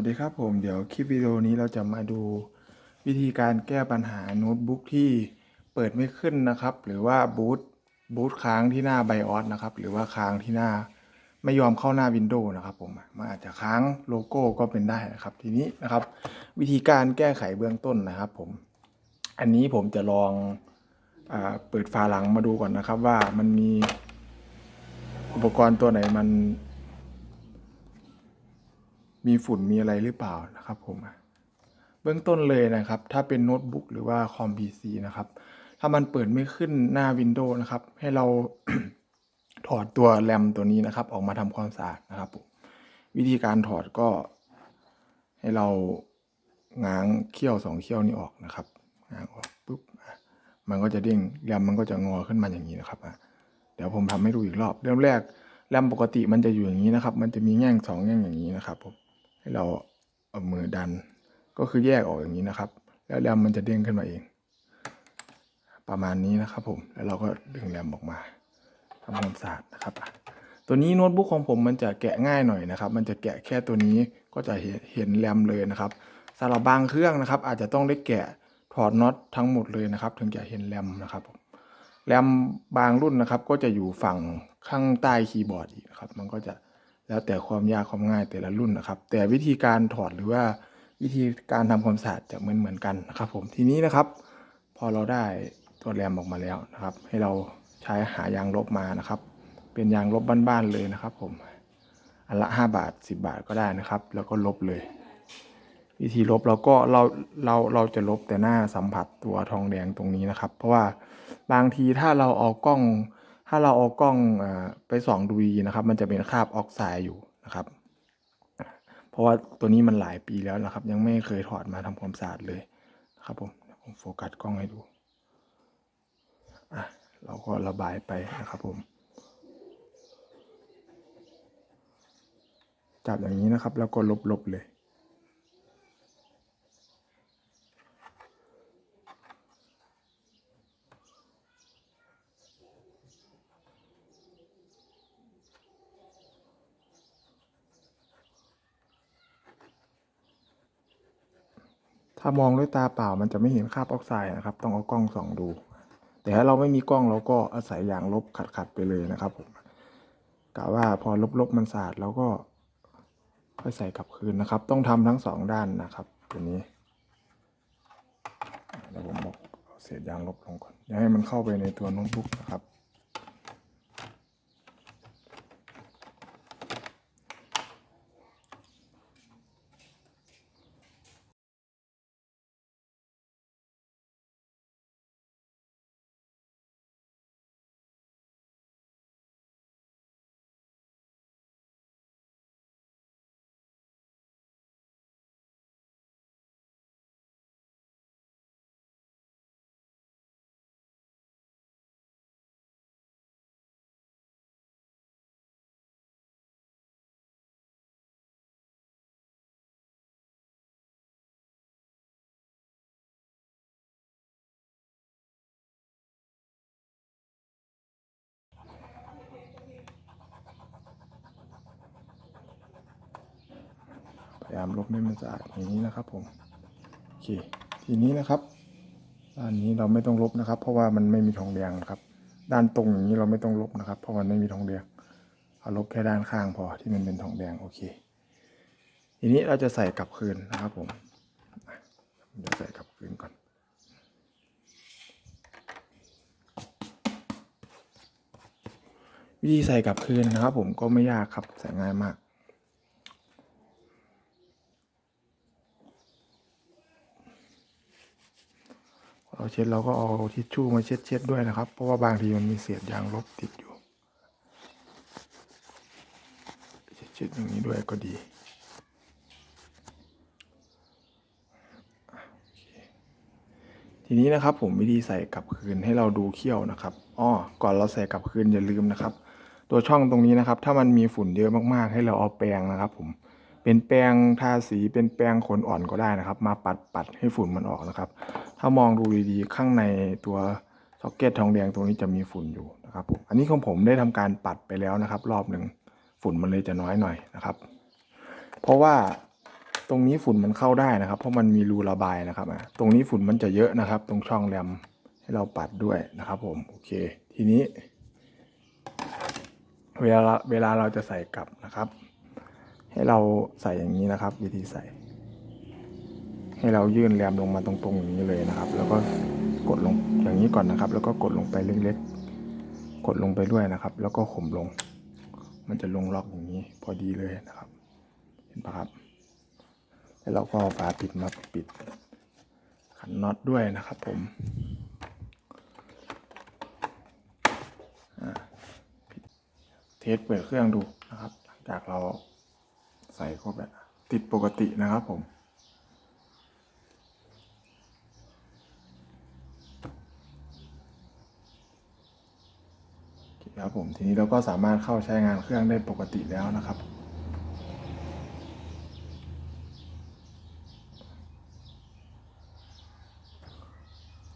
วัสดีครับผมเดี๋ยวคลิปวิดีโอนี้เราจะมาดูวิธีการแก้ปัญหาโน้ตบุ๊กที่เปิดไม่ขึ้นนะครับ หรือว่าบูตบูตค้างที่หน้า BIOS นะครับ หรือว่าค้างที่หน้าไม่ยอมเข้าหน้า Windows นะครับผมมันอาจจะค้างโลโก้ก็เป็นได้นะครับ ทีนี้นะครับ วิธีการแก้ไขเบื้องต้นนะครับผม อันนี้ผมจะลองอเปิดฝาหลังมาดูก่อนนะครับ ว่ามันมีอุปกรณ์ตัวไหนมัน มีฝุ่นมีอะไรหรือเปล่านะครับผมเบื้องต้นเลยนะครับ ถ้าเป็นโน้ตบุ๊กหรือว่าคอม PC นะครับ ถ้ามันเปิดไม่ขึ้นหน้า Windows นะครับ ให้เราถอดตัวแรมตัวนี้นะครับ ออกมาทำความสะอาดนะครับผมวิธีการถอดก็ ให้เราง้างเขี้ยวสองเขี้ยวนี้ออกนะครับง้างออกปุ๊บมันก็จะเด้งแรมมันก็จะงอขึ้นมาอย่างนี้นะครับเดี๋ยวผมทำให้ดูอีกรอบ เริ่มแรกแรมปกติมันจะอยู่อย่างนี้นะครับ มันจะมีแง่งสองแง่งอย่างนี้นะครับผม ให้เราเอามือดัน ก็คือแยกออกอย่างนี้นะครับ แล้วแรมมันจะเด้งขึ้นมาเอง ประมาณนี้นะครับผมแล้วเราก็ดึงแรมออกมาทำความสะอาดนะครับ ตัวนี้โน้ตบุ๊กของผมมันจะแกะง่ายหน่อยนะครับ มันจะแกะแค่ตัวนี้ก็จะเห็นเห็นแรมเลยนะครับสำหรับบางเครื่องนะครับ อาจจะต้องได้แกะถอดน็อตทั้งหมดเลยนะครับ ถึงจะเห็นแรมนะครับผมแรมบางรุ่นนะครับ ก็จะอยู่ฝั่งข้างใต้คีย์บอร์ดอีกนะครับ มันก็จะ แล้วแต่ความยากความง่ายแต่ละรุ่นนะครับ แต่วิธีการถอดหรือว่าวิธีการทำความสะอาดจะเหมือนเหมือนกันนะครับ ผมทีนี้นะครับ พอเราได้ตัวแรมออกมาแล้วนะครับ ให้เราใช้หายางลบมานะครับ เป็นยางลบบ้านๆเลยนะครับ ผมอันละ 5 บาท 10 บาทก็ได้นะครับ แล้วก็ลบเลย วิธีลบเราก็เราเราเราจะลบแต่หน้าสัมผัสตัวทองแดงตรงนี้นะครับ เพราะว่าบางทีถ้าเราเอากล้อง ถ้าเราเอากล้องไปส่องดูดีนะครับ มันจะเป็นคราบออกไซด์อยู่นะครับ เพราะว่าตัวนี้มันหลายปีแล้วนะครับ ยังไม่เคยถอดมาทำความสะอาดเลยนะครับผมผมโฟกัสกล้องให้ดูอะเราก็ระบายไปนะครับผมจับอย่างนี้นะครับ แล้วก็ลบๆเลย ถ้ามองด้วยตาเปล่ามันจะไม่เห็นคราบออกไซด์นะครับ ต้องเอากล้องส่องดู แต่ถ้าเราไม่มีกล้องเราก็อาศัยอย่างลบขัดๆไปเลยนะครับผมกะว่าพอลบๆมันสะอาดแล้วก็ค่อยใส่กลับคืนนะครับ ต้องทำทั้งสองด้านนะครับ ตัวนี้เดี๋ยวผมบอกเอาเศษยางลบลงก่อนอย่าให้มันเข้าไปในตัวโน้ตบุ๊กนะครับ ยายามลบให้มันสะอาดอย่างนี้นะครับ ผมโอเคทีนี้นะครับด้านนี้เราไม่ต้องลบนะครับ เพราะว่ามันไม่มีทองแดงนะครับ ด้านตรงอย่างนี้เราไม่ต้องลบนะครับ เพราะมันไม่มีทองแดงเอาลบแค่ด้านข้างพอที่มันเป็นทองแดงโอเค ทีนี้เราจะใส่กลับคืนนะครับผมอะเดี๋ยวใส่กลับคืนก่อนวิธีใส่กลับคืนนะครับ ผมก็ไม่ยากครับใส่ง่ายมาก เราเช็ดเราก็เอาทิชชู่มาเช็ดเช็ดด้วยนะครับ เพราะว่าบางทีมันมีเศษยางลบติดอยู่เช็ดเช็ดอย่างนี้ด้วยก็ดีทีนี้นะครับผมวิธีใส่กลับคืนให้เราดูเขี้ยวนะครับอ้อก่อนเราใส่กลับคืนอย่าลืมนะครับ ตัวช่องตรงนี้นะครับ ถ้ามันมีฝุ่นเยอะมากๆ ให้เราเอาแปรงนะครับ ผมเป็นแปรงทาสีเป็นแปรงขนอ่อนก็ได้นะครับ มาปัดปัดให้ฝุ่นมันออกนะครับ ถ้ามองดูดีๆ ข้างในตัวซ็อกเก็ตทองแดงตรงนี้จะมีฝุ่นอยู่นะครับผมอันนี้ของผมได้ทำการปัดไปแล้วนะครับ รอบหนึ่งฝุ่นมันเลยจะน้อยหน่อยนะครับ เพราะว่าตรงนี้ฝุ่นมันเข้าได้นะครับ เพราะมันมีรูระบายนะครับอะตรงนี้ฝุ่นมันจะเยอะนะครับ ตรงช่องแรมให้เราปัดด้วยนะครับ ผมโอเค ทีนี้ เวลาเวลาเราจะใส่กลับนะครับ ให้เราใส่อย่างนี้นะครับ วิธีใส่ ให้เรายื่นแรมลงมาตรงๆอย่างนี้เลยนะครับ แล้วก็กดลงอย่างนี้ก่อนนะครับ แล้วก็กดลงไปเล็กๆ กดลงไปด้วยนะครับ แล้วก็ข่มลง มันจะลงล็อกอย่างนี้พอดีเลยนะครับ เห็นปะครับ แล้วเราก็เอาฝาปิดมาปิดขันน็อตด้วยนะครับ ผมเทสเปิดเครื่องดูนะครับ หลังจากเราใส่ครบแล้วติดปกตินะครับผม ครับผมทีนี้เราก็สามารถเข้าใช้งานเครื่องได้ปกติแล้วนะครับ